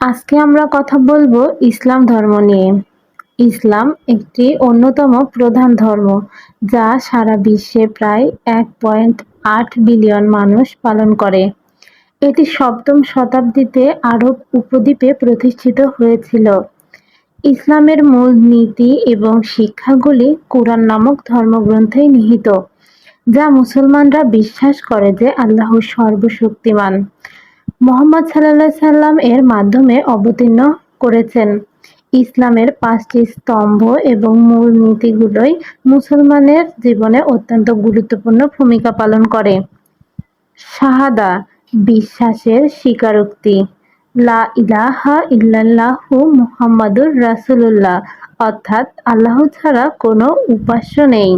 আজকে আমরা কথা বলব ইসলাম ধর্ম নিয়ে। ইসলাম একটি অন্যতম প্রধান ধর্ম, যা সারা বিশ্বে প্রায় এক পয়েন্ট আট বিলিয়ন মানুষ পালন করে। এটি সপ্তম শতাব্দীতে আরব উপদ্বীপে প্রতিষ্ঠিত হয়েছিল। ইসলামের মূল নীতি এবং শিক্ষাগুলি কোরআন নামক ধর্মগ্রন্থে নিহিত, যা মুসলমানরা বিশ্বাস করে যে আল্লাহ সর্বশক্তিমান। মোহাম্মদ সাল্লাহ সাল্লাম এর মাধ্যমে অবতীর্ণ করেছেন। ইসলামের পাঁচটি স্তম্ভ এবং মূল নীতিগুলোই মুসলমানের জীবনে অত্যন্ত গুরুত্বপূর্ণ ভূমিকা পালন করে। শাহাদা, বিশ্বাসের স্বীকারোক্তি। লা ইলাহা ইল্লাল্লাহু মুহাম্মাদুর রাসূলুল্লাহ, অর্থাৎ আল্লাহ ছাড়া কোনো উপাস্য নেই।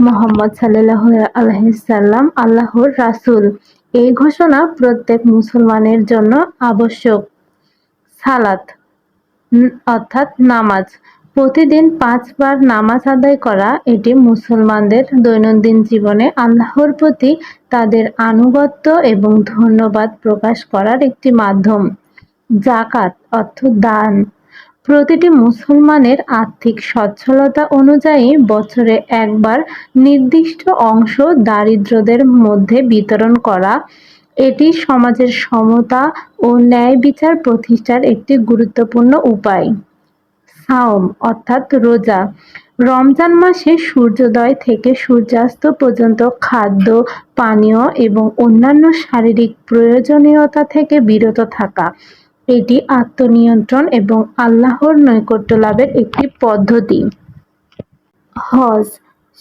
মোহাম্মদ সাল্লাহ আলহিসাল্লাম আল্লাহর রাসূল। এই ঘোষণা প্রত্যেক মুসলমানের জন্য আবশ্যক। সালাত অর্থাৎ নামাজ। প্রতিদিন পাঁচবার নামাজ আদায় করা এটি মুসলমানদের দৈনন্দিন জীবনে আল্লাহর প্রতি তাদের আনুগত্য এবং ধন্যবাদ প্রকাশ করার একটি মাধ্যম। জাকাত, অর্থ দান। প্রতিটি মুসলমানের আর্থিক সচ্ছলতা অনুযায়ী বছরে একবার নির্দিষ্ট অংশ দারিদ্রদের মধ্যে বিতরণ করা, এটি সমাজের সমতা ও ন্যায় বিচার প্রতিষ্ঠার একটি গুরুত্বপূর্ণ উপায়। সাওম, অর্থাৎ রোজা। রমজান মাসে সূর্যোদয় থেকে সূর্যাস্ত পর্যন্ত খাদ্য, পানীয় এবং অন্যান্য শারীরিক প্রয়োজনীয়তা থেকে বিরত থাকা। এটি আত্মনিয়ন্ত্রণ এবং আল্লাহর নৈকট্য লাভের একটি পদ্ধতি। হজ,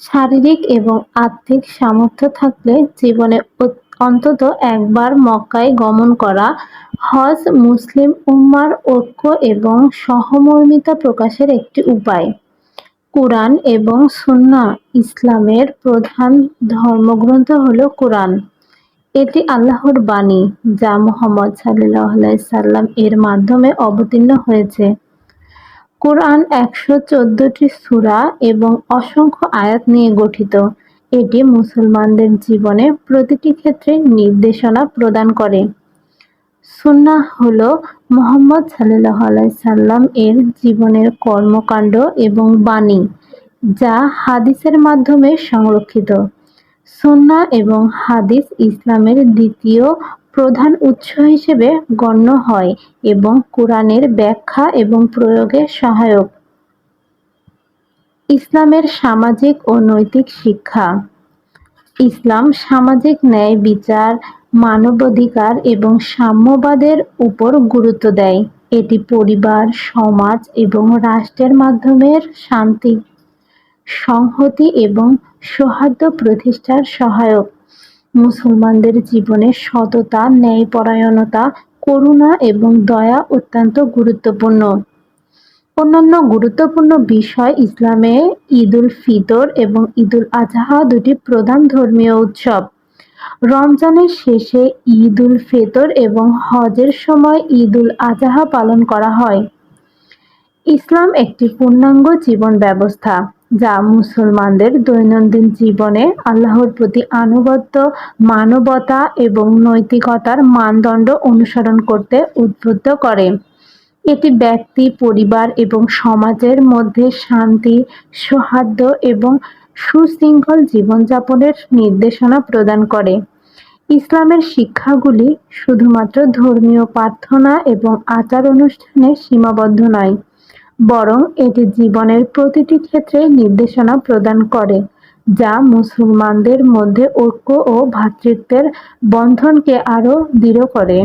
শারীরিক এবং আর্থিক সামর্থ্য থাকলে জীবনে অন্তত একবার মক্কায় গমন করা, হজ মুসলিম উম্মার ঐক্য এবং সহমর্মিতা প্রকাশের একটি উপায়। কোরআন এবং সুন্না ইসলামের প্রধান ধর্মগ্রন্থ হল কোরআন। এটি আল্লাহর বাণী, যা মোহাম্মদ সাল্লাহ সাল্লাম এর মাধ্যমে অবতীর্ণ হয়েছে। কোরআন একশো চোদ্দটি সুরা এবং অসংখ্য আয়াত নিয়ে গঠিত। এটি মুসলমানদের জীবনে প্রতিটি ক্ষেত্রে নির্দেশনা প্রদান করে। সুন্না হল মোহাম্মদ সাল্লাহ সাল্লাম এর জীবনের কর্মকাণ্ড এবং বাণী, যা হাদিসের মাধ্যমে সংরক্ষিত। সুন্না এবং হাদিস ইসলামের দ্বিতীয় প্রধান উৎস হিসেবে গণ্য হয় এবং কোরআনের ব্যাখ্যা এবং প্রয়োগে সহায়ক। ইসলামের সামাজিক ও নৈতিক শিক্ষা। ইসলাম সামাজিক ন্যায়, বিচার, মানবাধিকার এবং সাম্যবাদের উপর গুরুত্ব দেয়। এটি পরিবার, সমাজ এবং রাষ্ট্রের মাধ্যমের শান্তি। সংহতি এবং সৌহার্দ্য প্রতিষ্ঠার সহায়ক। মুসলমানদের জীবনে সততা, ন্যায়পরায়ণতা, করুণা এবং দয়া অত্যন্ত গুরুত্বপূর্ণ। অন্যান্য গুরুত্বপূর্ণ বিষয় ইসলামে ঈদুল ফিতর এবং ঈদুল আজহা দুটি প্রধান ধর্মীয় উৎসব। রমজানের শেষে ঈদ উল ফিতর এবং হজের সময় ঈদ উল আজহা পালন করা হয়। ইসলাম একটি পূর্ণাঙ্গ জীবন ব্যবস্থা। যা মুসলমানদের দৈনন্দিন জীবনে আল্লাহর প্রতি আনুগত্য, মানবতা এবং নৈতিকতার মানদণ্ড অনুসরণ করতে উদ্বুদ্ধ করে। এটি ব্যক্তি, পরিবার এবং সমাজের মধ্যে শান্তি, সৌহার্দ্য এবং সুশৃঙ্খল জীবনযাপনের নির্দেশনা প্রদান করে। ইসলামের শিক্ষাগুলি শুধুমাত্র ধর্মীয় প্রার্থনা এবং আচার অনুষ্ঠানে সীমাবদ্ধ নয় বরং এটি জীবনের প্রতিটি ক্ষেত্রে নির্দেশনা প্রদান করে, যা মুসলমানদের মধ্যে ঐক্য ও ভ্রাতৃত্বের বন্ধনকে আরও দৃঢ় করে।